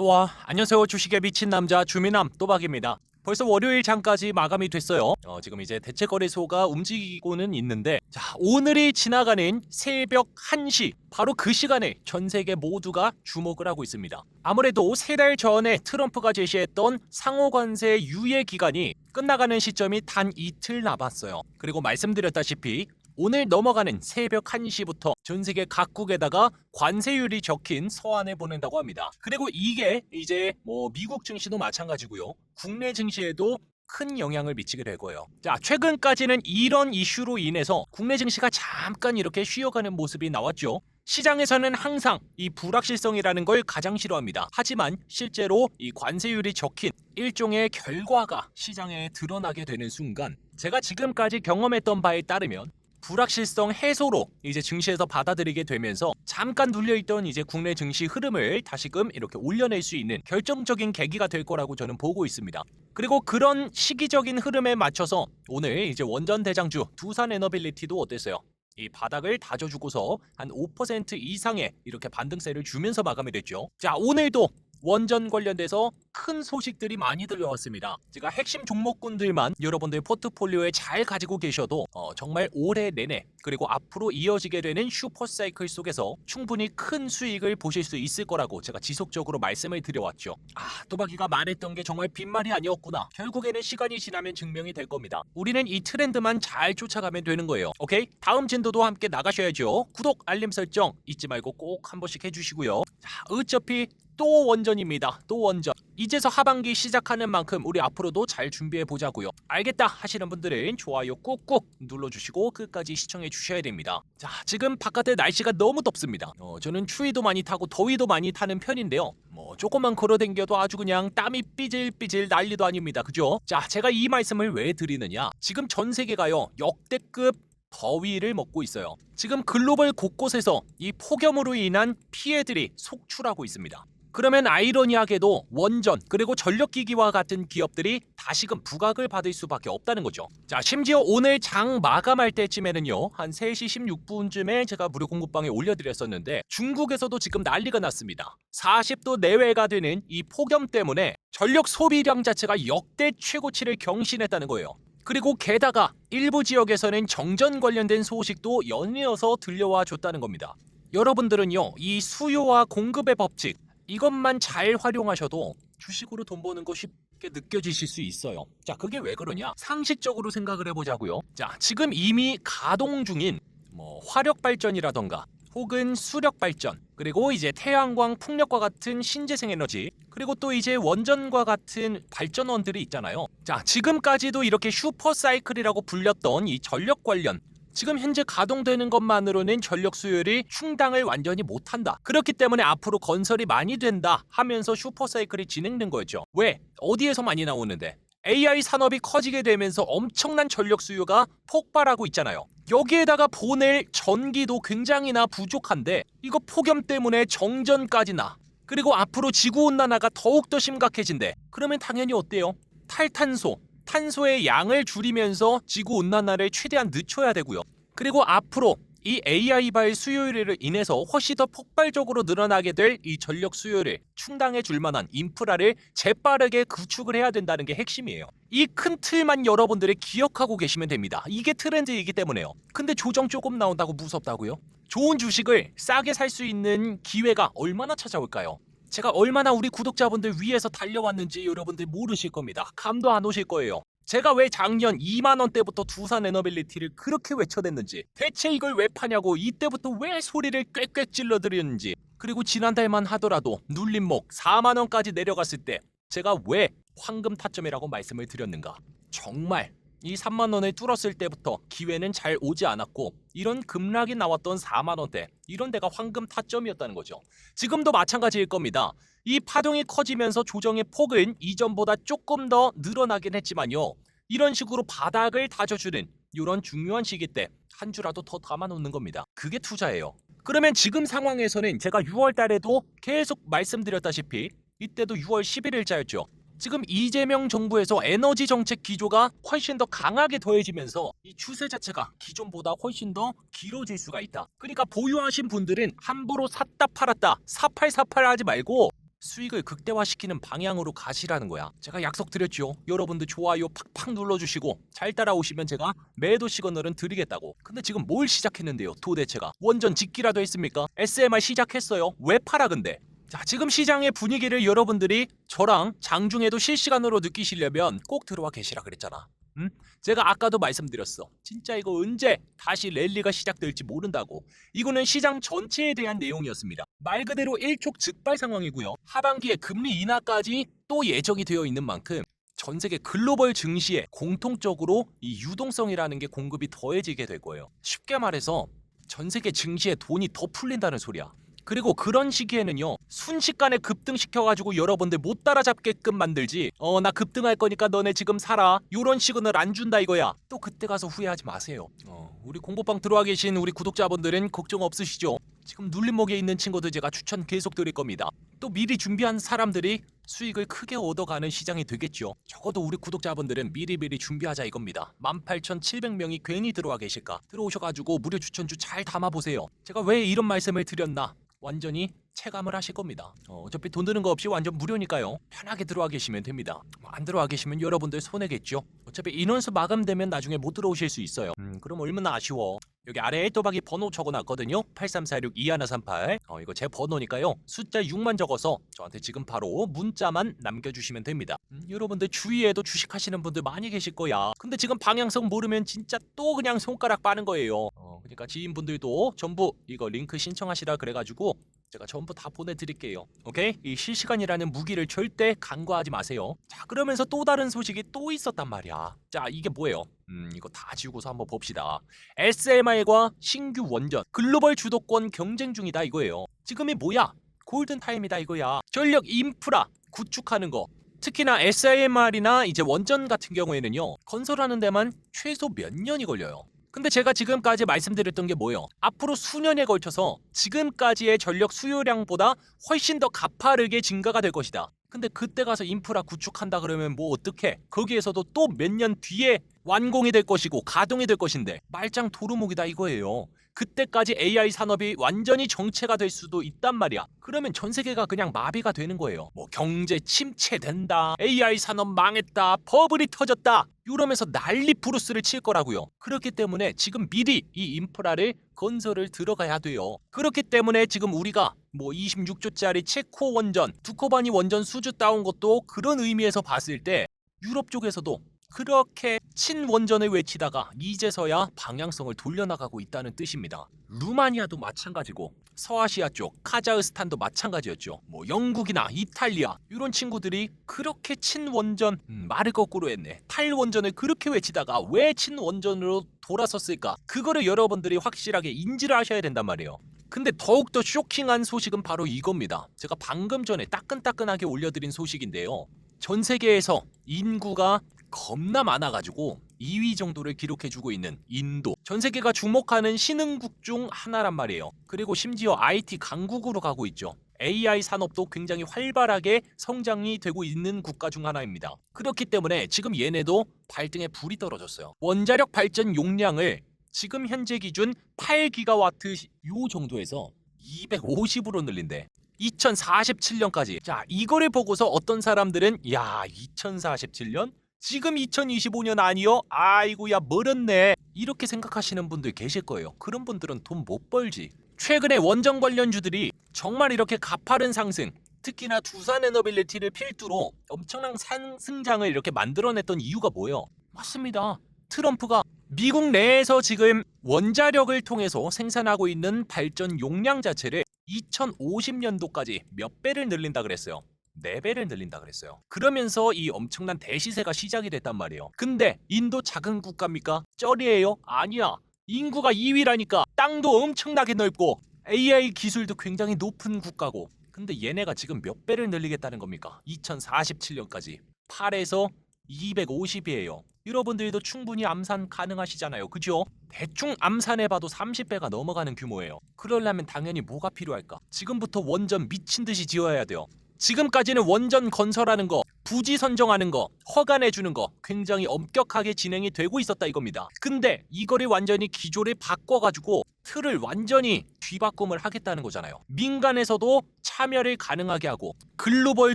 또와 안녕하세요 주식에 미친 남자 주민남 또박입니다. 벌써 월요일 장까지 마감이 됐어요. 어, 지금 이제 대체 거래소가 움직이고는 있는데 자 오늘이 지나가는 새벽 1시 바로 그 시간에 전 세계 모두가 주목을 하고 있습니다. 아무래도 세 달 전에 트럼프가 제시했던 상호 관세 유예 기간이 끝나가는 시점이 단 이틀 남았어요. 그리고 말씀드렸다시피 오늘 넘어가는 새벽 1시부터 전 세계 각국에다가 관세율이 적힌 서한을 보낸다고 합니다. 그리고 이게 이제 뭐 미국 증시도 마찬가지고요. 국내 증시에도 큰 영향을 미치게 될 거예요. 자, 최근까지는 이런 이슈로 인해서 국내 증시가 잠깐 이렇게 쉬어가는 모습이 나왔죠. 시장에서는 항상 이 불확실성이라는 걸 가장 싫어합니다. 하지만 실제로 이 관세율이 적힌 일종의 결과가 시장에 드러나게 되는 순간 제가 지금까지 경험했던 바에 따르면 불확실성 해소로 이제 증시에서 받아들이게 되면서 잠깐 눌려있던 이제 국내 증시 흐름을 다시금 이렇게 올려낼 수 있는 결정적인 계기가 될 거라고 저는 보고 있습니다. 그리고 그런 시기적인 흐름에 맞춰서 오늘 이제 원전 대장주 두산 에너빌리티도 어땠어요? 이 바닥을 다져주고서 한 5% 이상의 이렇게 반등세를 주면서 마감이 됐죠. 자 오늘도 원전 관련돼서 큰 소식들이 많이 들려왔습니다. 제가 핵심 종목군들만 여러분들 포트폴리오에 잘 가지고 계셔도 어, 정말 올해 내내 그리고 앞으로 이어지게 되는 슈퍼사이클 속에서 충분히 큰 수익을 보실 수 있을 거라고 제가 지속적으로 말씀을 드려왔죠. 아 또박이가 말했던 게 정말 빈말이 아니었구나. 결국에는 시간이 지나면 증명이 될 겁니다. 우리는 이 트렌드만 잘 쫓아가면 되는 거예요. 오케이? 다음 진도도 함께 나가셔야죠. 구독, 알림 설정 잊지 말고 꼭 한 번씩 해주시고요. 자, 어차피 또 원전입니다. 또 원전. 이제서 하반기 시작하는 만큼 우리 앞으로도 잘 준비해 보자고요. 알겠다 하시는 분들은 좋아요 꾹꾹 눌러주시고 끝까지 시청해 주셔야 됩니다. 자, 지금 바깥에 날씨가 너무 덥습니다. 어, 저는 추위도 많이 타고 더위도 많이 타는 편인데요. 뭐 조금만 걸어댕겨도 아주 그냥 땀이 삐질삐질 난리도 아닙니다. 그죠? 자, 제가 이 말씀을 왜 드리느냐? 지금 전 세계가요 역대급 더위를 먹고 있어요. 지금 글로벌 곳곳에서 이 폭염으로 인한 피해들이 속출하고 있습니다. 그러면 아이러니하게도 원전 그리고 전력기기와 같은 기업들이 다시금 부각을 받을 수밖에 없다는 거죠. 자, 심지어 오늘 장 마감할 때쯤에는요. 한 3시 16분쯤에 제가 무료 공급방에 올려드렸었는데 중국에서도 지금 난리가 났습니다. 40도 내외가 되는 이 폭염 때문에 전력 소비량 자체가 역대 최고치를 경신했다는 거예요. 그리고 게다가 일부 지역에서는 정전 관련된 소식도 연이어서 들려와 줬다는 겁니다. 여러분들은요, 이 수요와 공급의 법칙, 이것만 잘 활용하셔도 주식으로 돈 버는 거 쉽게 느껴지실 수 있어요. 자, 그게 왜 그러냐? 상식적으로 생각을 해보자고요. 자, 지금 이미 가동 중인 뭐 화력 발전이라던가 혹은 수력 발전 그리고 이제 태양광 풍력과 같은 신재생 에너지 그리고 또 이제 원전과 같은 발전원들이 있잖아요. 자, 지금까지도 이렇게 슈퍼 사이클이라고 불렸던 이 전력 관련 지금 현재 가동되는 것만으로는 전력 수요율이 충당을 완전히 못한다. 그렇기 때문에 앞으로 건설이 많이 된다 하면서 슈퍼 사이클이 진행된 거였죠. 왜? 어디에서 많이 나오는데? AI 산업이 커지게 되면서 엄청난 전력 수요가 폭발하고 있잖아요. 여기에다가 보낼 전기도 굉장히나 부족한데 이거 폭염 때문에 정전까지나 그리고 앞으로 지구 온난화가 더욱더 심각해진대. 그러면 당연히 어때요? 탈탄소, 탄소의 양을 줄이면서 지구 온난화를 최대한 늦춰야 되고요. 그리고 앞으로 이 AI발 수요율로 인해서 훨씬 더 폭발적으로 늘어나게 될 이 전력 수요를 충당해 줄 만한 인프라를 재빠르게 구축을 해야 된다는 게 핵심이에요. 이 큰 틀만 여러분들이 기억하고 계시면 됩니다. 이게 트렌드이기 때문에요. 근데 조정 조금 나온다고 무섭다고요? 좋은 주식을 싸게 살 수 있는 기회가 얼마나 찾아올까요? 제가 얼마나 우리 구독자분들 위해서 달려왔는지 여러분들 모르실 겁니다. 감도 안 오실 거예요. 제가 왜 작년 2만 원대부터 두산 에너빌리티를 그렇게 외쳐댔는지 대체 이걸 왜 파냐고 이때부터 왜 소리를 꽥꽥 찔러드렸는지 그리고 지난달만 하더라도 눌림목 4만 원까지 내려갔을 때 제가 왜 황금 타점이라고 말씀을 드렸는가 정말 이 3만 원을 뚫었을 때부터 기회는 잘 오지 않았고 이런 급락이 나왔던 4만 원대 이런 데가 황금 타점이었다는 거죠. 지금도 마찬가지일 겁니다. 이 파동이 커지면서 조정의 폭은 이전보다 조금 더 늘어나긴 했지만요. 이런 식으로 바닥을 다져주는 이런 중요한 시기 때 한 주라도 더 담아놓는 겁니다. 그게 투자예요. 그러면 지금 상황에서는 제가 6월 달에도 계속 말씀드렸다시피 이때도 6월 11일자였죠. 지금 이재명 정부에서 에너지 정책 기조가 훨씬 더 강하게 더해지면서 이 추세 자체가 기존보다 훨씬 더 길어질 수가 있다. 그러니까 보유하신 분들은 함부로 샀다 팔았다 사팔사팔 하지 말고 수익을 극대화시키는 방향으로 가시라는 거야. 제가 약속드렸죠. 여러분들 좋아요 팍팍 눌러주시고 잘 따라오시면 제가 매도 시그널은 드리겠다고. 근데 지금 뭘 시작했는데요? 도대체가 원전 짓기라도 했습니까? SMR 시작했어요. 왜 팔아 근데? 자, 지금 시장의 분위기를 여러분들이 저랑 장중에도 실시간으로 느끼시려면 꼭 들어와 계시라 그랬잖아. 음? 제가 아까도 말씀드렸어. 진짜 이거 언제 다시 랠리가 시작될지 모른다고. 이거는 시장 전체에 대한 내용이었습니다. 말 그대로 일촉즉발 상황이고요. 하반기에 금리 인하까지 또 예정이 되어 있는 만큼 전 세계 글로벌 증시에 공통적으로 이 유동성이라는 게 공급이 더해지게 될 거예요. 쉽게 말해서 전 세계 증시에 돈이 더 풀린다는 소리야. 그리고 그런 시기에는요 순식간에 급등시켜가지고 여러분들 못 따라잡게끔 만들지 어 나 급등할 거니까 너네 지금 사라 요런 시그널 안 준다 이거야. 또 그때 가서 후회하지 마세요. 어 우리 공부방 들어와 계신 우리 구독자분들은 걱정 없으시죠? 지금 눌림목에 있는 친구들 제가 추천 계속 드릴 겁니다. 또 미리 준비한 사람들이 수익을 크게 얻어가는 시장이 되겠죠. 적어도 우리 구독자분들은 미리미리 준비하자 이겁니다. 18,700명이 괜히 들어와 계실까? 들어오셔가지고 무료 추천주 잘 담아보세요. 제가 왜 이런 말씀을 드렸나 완전히 체감을 하실 겁니다. 어, 어차피 돈 드는 거 없이 완전 무료니까요. 편하게 들어와 계시면 됩니다. 뭐안 들어와 계시면 여러분들 손해겠죠. 어차피 인원수 마감되면 나중에 못 들어오실 수 있어요. 음, 그럼 얼마나 아쉬워. 여기 아래에 또박이 번호 적어놨거든요. 8346-2138. 어, 이거 제 번호니까요. 숫자 6만 적어서 저한테 지금 바로 문자만 남겨주시면 됩니다. 음, 여러분들 주위에도 주식하시는 분들 많이 계실 거야. 근데 지금 방향성 모르면 진짜 또 그냥 손가락 빠는 거예요. 어, 그러니까 지인분들도 전부 이거 링크 신청하시라 그래가지고 제가 전부 다 보내드릴게요. 오케이? 이 실시간이라는 무기를 절대 간과하지 마세요. 자, 그러면서 또 다른 소식이 또 있었단 말이야. 자, 이게 뭐예요? 음, 이거 다 지우고서 한번 봅시다. SMR과 신규 원전, 글로벌 주도권 경쟁 중이다 이거예요. 지금이 뭐야? 골든 타임이다 이거야. 전력 인프라 구축하는 거. 특히나 SIMR이나 이제 원전 같은 경우에는요. 건설하는 데만 최소 몇 년이 걸려요. 근데 제가 지금까지 말씀드렸던 게 뭐예요? 앞으로 수년에 걸쳐서 지금까지의 전력 수요량보다 훨씬 더 가파르게 증가가 될 것이다. 근데 그때 가서 인프라 구축한다 그러면 뭐 어떻게? 거기에서도 또 몇 년 뒤에 완공이 될 것이고 가동이 될 것인데 말짱 도루묵이다 이거예요. 그때까지 AI 산업이 완전히 정체가 될 수도 있단 말이야. 그러면 전 세계가 그냥 마비가 되는 거예요. 뭐 경제 침체된다, AI 산업 망했다, 버블이 터졌다. 이러면서 난리 브루스를 칠 거라고요. 그렇기 때문에 지금 미리 이 인프라를 건설을 들어가야 돼요. 그렇기 때문에 지금 우리가 뭐 26조짜리 체코 원전, 두코바니 원전 수주 따온 것도 그런 의미에서 봤을 때 유럽 쪽에서도 그렇게 친원전을 외치다가 이제서야 방향성을 돌려나가고 있다는 뜻입니다. 루마니아도 마찬가지고 서아시아 쪽 카자흐스탄도 마찬가지였죠. 뭐 영국이나 이탈리아 이런 친구들이 그렇게 친원전 음, 말을 거꾸로 했네. 탈원전을 그렇게 외치다가 왜 친원전으로 돌아섰을까? 그거를 여러분들이 확실하게 인지를 하셔야 된단 말이에요. 근데 더욱더 쇼킹한 소식은 바로 이겁니다. 제가 방금 전에 따끈따끈하게 올려드린 소식인데요. 전 세계에서 인구가 겁나 많아가지고 2위 정도를 기록해주고 있는 인도. 전 세계가 주목하는 신흥국 중 하나란 말이에요. 그리고 심지어 IT 강국으로 가고 있죠. AI 산업도 굉장히 활발하게 성장이 되고 있는 국가 중 하나입니다. 그렇기 때문에 지금 얘네도 발등에 불이 떨어졌어요. 원자력 발전 용량을 지금 현재 기준 8기가와트 요 정도에서 250으로 늘린대. 2047년까지. 자, 이거를 보고서 어떤 사람들은 야, 2047년? 지금 2025년 아니요? 아이고야 멀었네. 이렇게 생각하시는 분들 계실 거예요. 그런 분들은 돈 못 벌지. 최근에 원전 관련주들이 정말 이렇게 가파른 상승, 특히나 두산 에너빌리티를 필두로 엄청난 상승장을 이렇게 만들어냈던 이유가 뭐예요? 맞습니다. 트럼프가 미국 내에서 지금 원자력을 통해서 생산하고 있는 발전 용량 자체를 2050년도까지 몇 배를 늘린다 그랬어요. 4배를 늘린다 그랬어요. 그러면서 이 엄청난 대시세가 시작이 됐단 말이에요. 근데 인도 작은 국가입니까? 쩌리예요? 아니야. 인구가 2위라니까 땅도 엄청나게 넓고 AI 기술도 굉장히 높은 국가고 근데 얘네가 지금 몇 배를 늘리겠다는 겁니까? 2047년까지 8에서 250이에요. 여러분들도 충분히 암산 가능하시잖아요. 그죠? 대충 암산해봐도 30배가 넘어가는 규모예요. 그러려면 당연히 뭐가 필요할까? 지금부터 원전 미친 듯이 지어야 돼요. 지금까지는 원전 건설하는 거, 부지 선정하는 거, 허가내 주는 거 굉장히 엄격하게 진행이 되고 있었다 이겁니다. 근데 이거를 완전히 기조를 바꿔가지고 틀을 완전히 뒤바꿈을 하겠다는 거잖아요. 민간에서도 참여를 가능하게 하고 글로벌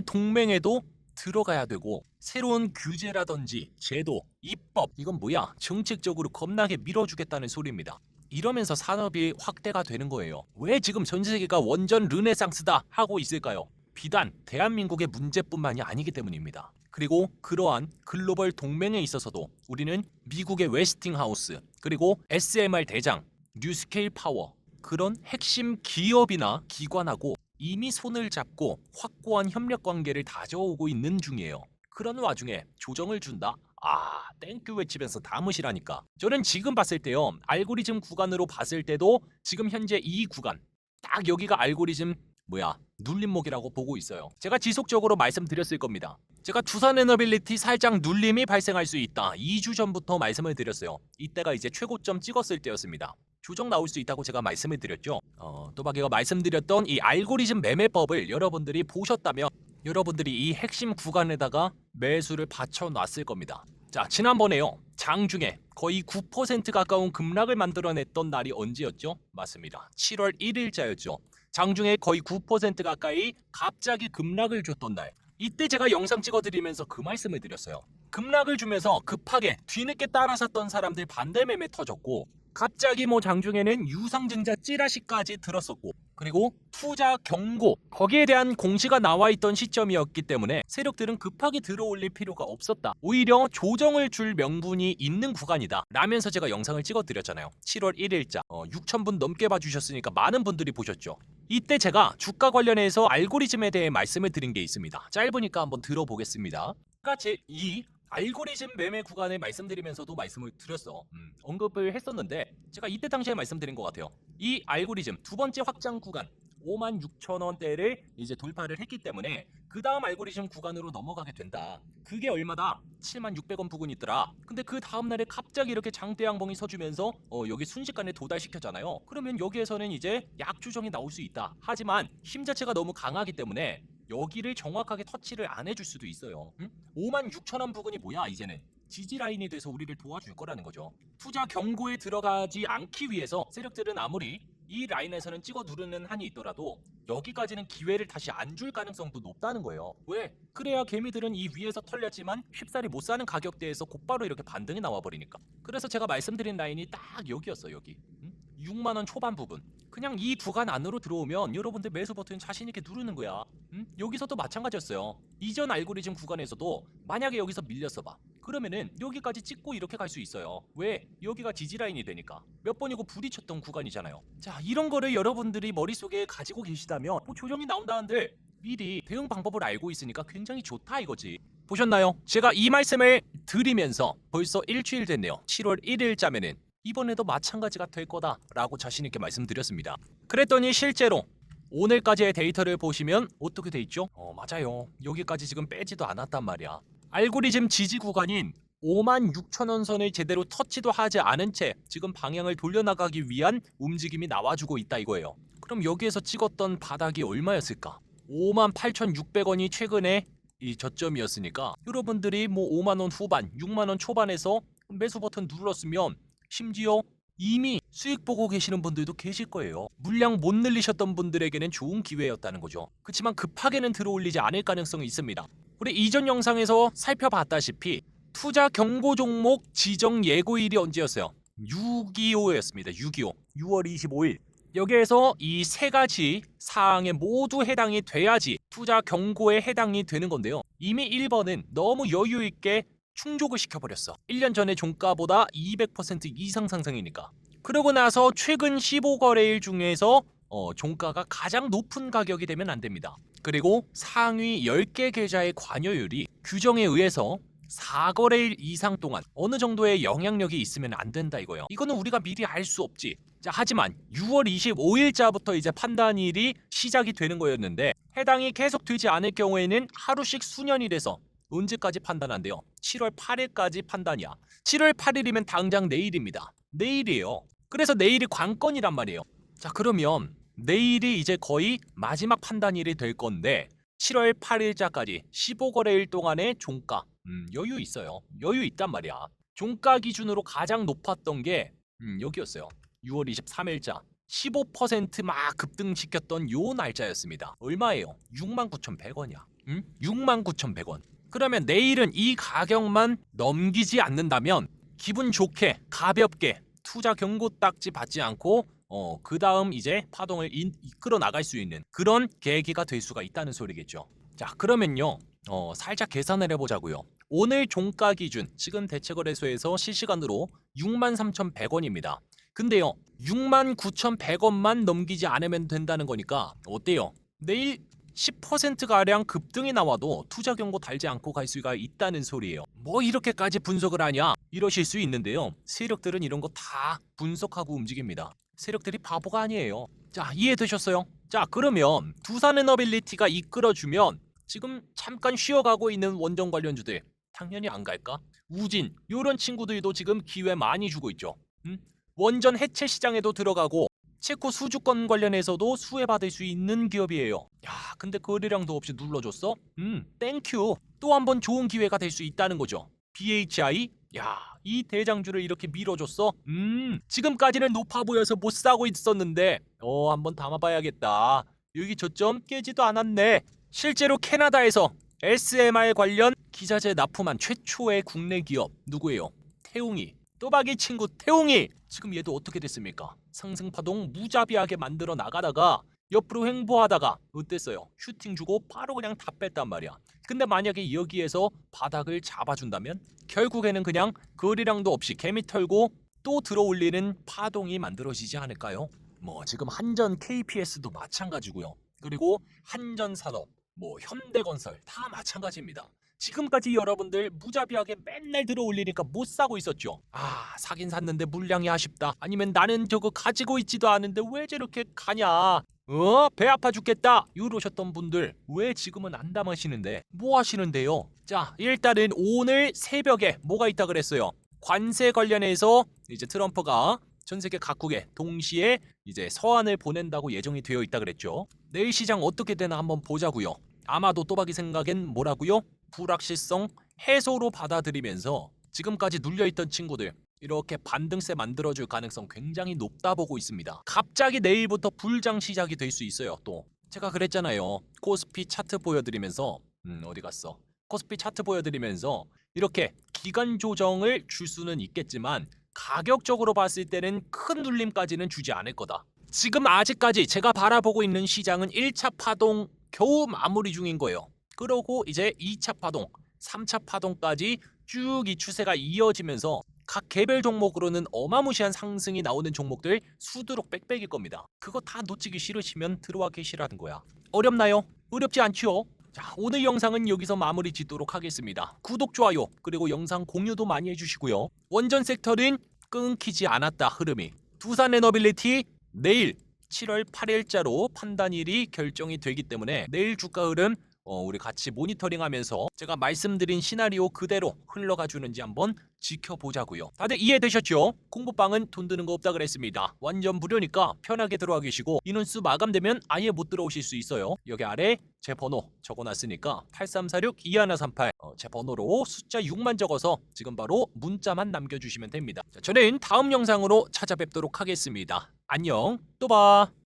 동맹에도 들어가야 되고 새로운 규제라든지 제도, 입법 이건 뭐야? 정책적으로 겁나게 밀어주겠다는 소리입니다. 이러면서 산업이 확대가 되는 거예요. 왜 지금 전 세계가 원전 르네상스다 하고 있을까요? 비단 대한민국의 문제뿐만이 아니기 때문입니다. 그리고 그러한 글로벌 동맹에 있어서도 우리는 미국의 웨스팅하우스 그리고 SMR 대장, 뉴스케일 파워 그런 핵심 기업이나 기관하고 이미 손을 잡고 확고한 협력 관계를 다져오고 있는 중이에요. 그런 와중에 조정을 준다? 아, 땡큐 외치면서 다 무시라니까. 저는 지금 봤을 때요. 알고리즘 구간으로 봤을 때도 지금 현재 이 구간 딱 여기가 알고리즘 뭐야 눌림목이라고 보고 있어요. 제가 지속적으로 말씀드렸을 겁니다. 제가 투산 에너빌리티 살짝 눌림이 발생할 수 있다. 2주 전부터 말씀을 드렸어요. 이때가 이제 최고점 찍었을 때였습니다. 조정 나올 수 있다고 제가 말씀을 드렸죠. 어, 또박이가 말씀드렸던 이 알고리즘 매매법을 여러분들이 보셨다면 여러분들이 이 핵심 구간에다가 매수를 받쳐 놨을 겁니다. 자, 지난번에요. 장중에 거의 9% 가까운 급락을 만들어냈던 날이 언제였죠? 맞습니다. 7월 1일자였죠. 장중에 거의 9% 가까이 갑자기 급락을 줬던 날. 이때 제가 영상 찍어드리면서 그 말씀을 드렸어요. 급락을 주면서 급하게 뒤늦게 따라 샀던 사람들 반대 매매 터졌고 갑자기 뭐 장중에는 유상증자 찌라시까지 들었었고 그리고 투자 경고 거기에 대한 공시가 나와 있던 시점이었기 때문에 세력들은 급하게 들어올릴 필요가 없었다. 오히려 조정을 줄 명분이 있는 구간이다. 라면서 제가 영상을 찍어드렸잖아요. 7월 1일자 어, 6,000분 넘게 봐주셨으니까 많은 분들이 보셨죠. 이때 제가 주가 관련해서 알고리즘에 대해 말씀을 드린 게 있습니다. 짧으니까 한번 들어보겠습니다. 같이 이 알고리즘 매매 구간을 말씀드리면서도 말씀을 드렸어. 음, 언급을 했었는데 제가 이때 당시에 말씀드린 것 같아요. 이 알고리즘 두 번째 확장 구간 5만 6천 원대를 이제 돌파를 했기 때문에 그 다음 알고리즘 구간으로 넘어가게 된다. 그게 얼마다? 7만 600원 부근이 있더라. 근데 그 다음 날에 갑자기 이렇게 장대양봉이 서주면서 어, 여기 순식간에 도달시켰잖아요. 그러면 여기에서는 이제 약조정이 나올 수 있다. 하지만 힘 자체가 너무 강하기 때문에 여기를 정확하게 터치를 안 해줄 수도 있어요. 응? 5만 6천 원 부근이 뭐야 이제는? 지지 라인이 돼서 우리를 도와줄 거라는 거죠. 투자 경고에 들어가지 않기 위해서 세력들은 아무리 이 라인에서는 찍어 누르는 한이 있더라도 여기까지는 기회를 다시 안 줄 가능성도 높다는 거예요. 왜? 그래야 개미들은 이 위에서 털렸지만 쉽사리 못 사는 가격대에서 곧바로 이렇게 반등이 나와 버리니까. 그래서 제가 말씀드린 라인이 딱 여기였어 여기. 응? 6만 원 초반 부분. 그냥 이 구간 안으로 들어오면 여러분들 매수 버튼 자신 있게 누르는 거야. 응? 여기서도 마찬가지였어요. 이전 알고리즘 구간에서도 만약에 여기서 밀렸어 봐. 그러면은 여기까지 찍고 이렇게 갈 수 있어요. 왜? 여기가 지지 라인이 되니까. 몇 번이고 부딪혔던 구간이잖아요. 자, 이런 거를 여러분들이 머릿속에 가지고 계시다면 뭐 조정이 나온다는데 미리 대응 방법을 알고 있으니까 굉장히 좋다 이거지. 보셨나요? 제가 이 말씀을 드리면서 벌써 일주일 됐네요. 7월 1일자면은 이번에도 마찬가지가 될 거다라고 자신 있게 말씀드렸습니다. 그랬더니 실제로 오늘까지의 데이터를 보시면 어떻게 돼 있죠? 어, 맞아요. 여기까지 지금 빼지도 않았단 말이야. 알고리즘 지지 구간인 5만 6천 원 선을 제대로 터치도 하지 않은 채 지금 방향을 돌려나가기 위한 움직임이 나와주고 있다 이거예요. 그럼 여기에서 찍었던 바닥이 얼마였을까? 5만 8,600원이 최근에 이 저점이었으니까 여러분들이 뭐 5만 원 후반, 6만 원 초반에서 매수 버튼 눌렀으면 심지어 이미 수익 보고 계시는 분들도 계실 거예요. 물량 못 늘리셨던 분들에게는 좋은 기회였다는 거죠. 그렇지만 급하게는 들어올리지 않을 가능성이 있습니다. 우리 이전 영상에서 살펴봤다시피 투자 경고 종목 지정 예고일이 언제였어요? 625였습니다. 625. 6월 25일. 여기에서 이 세 가지 사항에 모두 해당이 돼야지 투자 경고에 해당이 되는 건데요. 이미 1번은 너무 여유 있게 충족을 시켜버렸어. 1년 전에 종가보다 200% 이상 상승이니까. 그러고 나서 최근 15거래일 중에서 어, 종가가 가장 높은 가격이 되면 안 됩니다. 그리고 상위 10개 계좌의 관여율이 규정에 의해서 4거래일 이상 동안 어느 정도의 영향력이 있으면 안 된다 이거예요. 이거는 우리가 미리 알 수 없지. 자, 하지만 6월 25일자부터 이제 판단일이 시작이 되는 거였는데 해당이 계속 되지 않을 경우에는 하루씩 수년이 돼서 언제까지 판단한대요? 7월 8일까지 판단이야. 7월 8일이면 당장 내일입니다. 내일이에요. 그래서 내일이 관건이란 말이에요. 자, 그러면 내일이 이제 거의 마지막 판단일이 될 건데 7월 8일자까지 15거래일 동안의 종가 음, 여유 있어요. 여유 있단 말이야. 종가 기준으로 가장 높았던 게 음, 여기였어요. 6월 23일자 15%막 급등시켰던 요 날짜였습니다. 얼마예요? 69,100원이야. 응? 69,100원. 그러면 내일은 이 가격만 넘기지 않는다면 기분 좋게 가볍게 투자 경고 딱지 받지 않고 어, 그 다음 이제 파동을 인- 이끌어 나갈 수 있는 그런 계기가 될 수가 있다는 소리겠죠. 자, 그러면요. 어, 살짝 계산을 해보자고요. 오늘 종가 기준 지금 대체거래소에서 실시간으로 63,100원입니다. 근데요. 69,100원만 넘기지 않으면 된다는 거니까 어때요? 내일 10%가량 급등이 나와도 투자 경고 달지 않고 갈 수가 있다는 소리예요. 뭐 이렇게까지 분석을 하냐? 이러실 수 있는데요. 세력들은 이런 거 다 분석하고 움직입니다. 세력들이 바보가 아니에요. 자, 이해되셨어요? 자, 그러면 두산에너빌리티가 이끌어주면 지금 잠깐 쉬어가고 있는 원전 관련주들 당연히 안 갈까? 우진 요런 친구들도 지금 기회 많이 주고 있죠. 음? 원전 해체 시장에도 들어가고 체코 수주권 관련해서도 수혜받을 수 있는 기업이에요. 야, 근데 거래량도 없이 눌러줬어? 음, 땡큐. 또 한 번 좋은 기회가 될 수 있다는 거죠. BHI? 야, 이 대장주를 이렇게 밀어줬어? 음, 지금까지는 높아 보여서 못 사고 있었는데, 어, 한번 담아봐야겠다. 여기 저점 깨지도 않았네. 실제로 캐나다에서 SMR 관련 기자재 납품한 최초의 국내 기업 누구예요? 태웅이. 또박이 친구 태웅이. 지금 얘도 어떻게 됐습니까? 상승 파동 무자비하게 만들어 나가다가 옆으로 횡보하다가 어땠어요? 슈팅 주고 바로 그냥 다 뺐단 말이야. 근데 만약에 여기에서 바닥을 잡아준다면 결국에는 그냥 거리량도 없이 개미 털고 또 들어올리는 파동이 만들어지지 않을까요? 뭐 지금 한전 KPS도 마찬가지고요. 그리고 한전산업, 뭐 현대건설 다 마찬가지입니다. 지금까지 여러분들 무자비하게 맨날 들어올리니까 못 사고 있었죠. 아 사긴 샀는데 물량이 아쉽다. 아니면 나는 저거 가지고 있지도 않은데 왜 저렇게 가냐. 어? 배 아파 죽겠다. 이러셨던 분들 왜 지금은 안 담으시는데 뭐 하시는데요? 자 일단은 오늘 새벽에 뭐가 있다 그랬어요. 관세 관련해서 이제 트럼프가 전 세계 각국에 동시에 이제 서한을 보낸다고 예정이 되어 있다 그랬죠. 내일 시장 어떻게 되나 한번 보자고요. 아마도 또박이 생각엔 뭐라고요? 불확실성 해소로 받아들이면서 지금까지 눌려있던 친구들 이렇게 반등세 만들어줄 가능성 굉장히 높다 보고 있습니다. 갑자기 내일부터 불장 시작이 될 수 있어요. 또 제가 그랬잖아요. 코스피 차트 보여드리면서 음 어디 갔어? 코스피 차트 보여드리면서 이렇게 기간 조정을 줄 수는 있겠지만 가격적으로 봤을 때는 큰 눌림까지는 주지 않을 거다. 지금 아직까지 제가 바라보고 있는 시장은 1차 파동 겨우 마무리 중인 거예요. 그러고 이제 2차 파동, 3차 파동까지 쭉 이 추세가 이어지면서 각 개별 종목으로는 어마무시한 상승이 나오는 종목들 수두룩 빽빽일 겁니다. 그거 다 놓치기 싫으시면 들어와 계시라는 거야. 어렵나요? 어렵지 않죠? 자, 오늘 영상은 여기서 마무리 짓도록 하겠습니다. 구독, 좋아요, 그리고 영상 공유도 많이 해주시고요. 원전 섹터는 끊기지 않았다 흐름이. 두산 에너빌리티 내일 7월 8일자로 판단일이 결정이 되기 때문에 내일 주가 흐름 어, 우리 같이 모니터링하면서 제가 말씀드린 시나리오 그대로 흘러가 주는지 한번 지켜보자고요. 다들 이해되셨죠? 공부방은 돈 드는 거 없다 그랬습니다. 완전 무료니까 편하게 들어와 계시고 인원수 마감되면 아예 못 들어오실 수 있어요. 여기 아래 제 번호 적어놨으니까 8346-2138 어, 제 번호로 숫자 6만 적어서 지금 바로 문자만 남겨주시면 됩니다. 자, 저는 다음 영상으로 찾아뵙도록 하겠습니다. 안녕 또 봐.